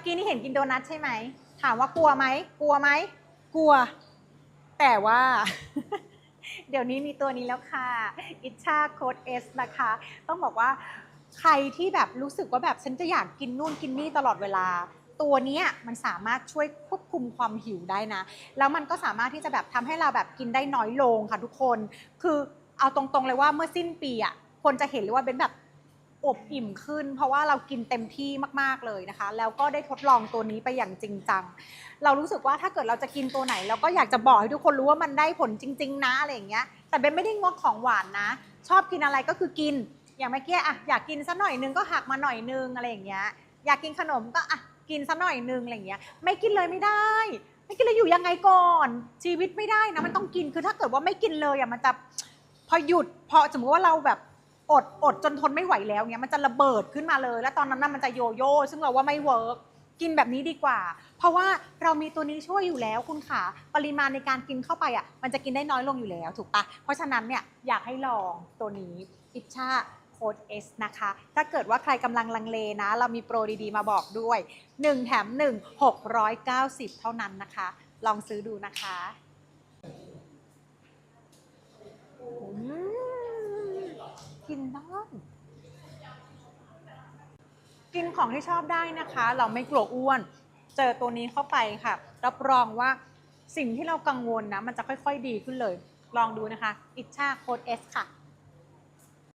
อกี้นี่เห็นกินโดนัทใช่ไหม ถามว่ากลัวไหม กลัวไหม กลัว แต่ว่า เดี๋ยวนี้มีตัวนี้แล้วค่ะ อิชาโค้ดเอสนะคะ ต้องบอกว่าใครที่แบบรู้สึกว่าแบบฉันจะอยากกินนู่นกินนี่ตลอดเวลา ตัวเนี้ยมันสามารถช่วยควบคุมความหิวได้นะ แล้วมันก็สามารถที่จะแบบทำให้เราแบบกินได้น้อยลงค่ะทุกคน คือเอาตรงๆเลยว่าเมื่อสิ้นปีอะคนจะเห็นเลยว่าเป็นแบบ อบอิ่มขึ้น เพราะว่าเรากินเต็มที่มากๆเลยนะคะ แล้วก็ได้ทดลองตัวนี้ไปอย่างจริงจัง เรารู้สึกว่าถ้าเกิดเราจะกินตัวไหน เราก็อยากจะบอกให้ทุกคนรู้ว่ามันได้ผลจริง ๆ นะอะไรอย่างเงี้ย แต่เบนไม่ได้งดของหวานนะ ชอบกินอะไรก็คือกิน อย่างเมื่อกี้อะอยากกินสักหน่อยนึงก็หักมาหน่อยนึงอะไรอย่างเงี้ย อยากกินขนมก็อะกินสักหน่อยนึงอะไรอย่างเงี้ย ไม่กินเลยไม่ได้ไม่กินเลยอยู่ยังไงก่อน ชีวิตไม่ได้นะมันต้องกินคือถ้าเกิดว่าไม่กินเลยอะมันจะพอหยุดพอสมมติว่าเราแบบ อดอดจนทนไม่ไหวแล้วเงี้ยมันจะระเบิดขึ้นมาเลย แล้วตอนนั้นน่ะมันจะโยโย่ซึ่งเราว่าไม่เวิร์กกินแบบนี้ดีกว่า เพราะว่าเรามีตัวนี้ช่วยอยู่แล้วคุณขาปริมาณในการกินเข้าไปอะมันจะกินได้น้อยลงอยู่แล้วถูกปะเพราะฉะนั้นเนี่ยอยากให้ลองตัวนี้อิชชาโค้ด S นะคะ ถ้าเกิดว่าใครกำลังลังเลนะ เรามีโปรดีๆ มาบอกด้วย 1 แถม 1 690 เท่านั้นนะคะ ลองซื้อดูนะคะอืม กินกินของที่ชอบได้นะคะ เราไม่กลัวอ้วน เจอตัวนี้เข้าไปค่ะ รับรองว่าสิ่งที่เรากังวลนะ มันจะค่อยๆดีขึ้นเลย ลองดูนะคะ อิชชาโค้ด S ค่ะ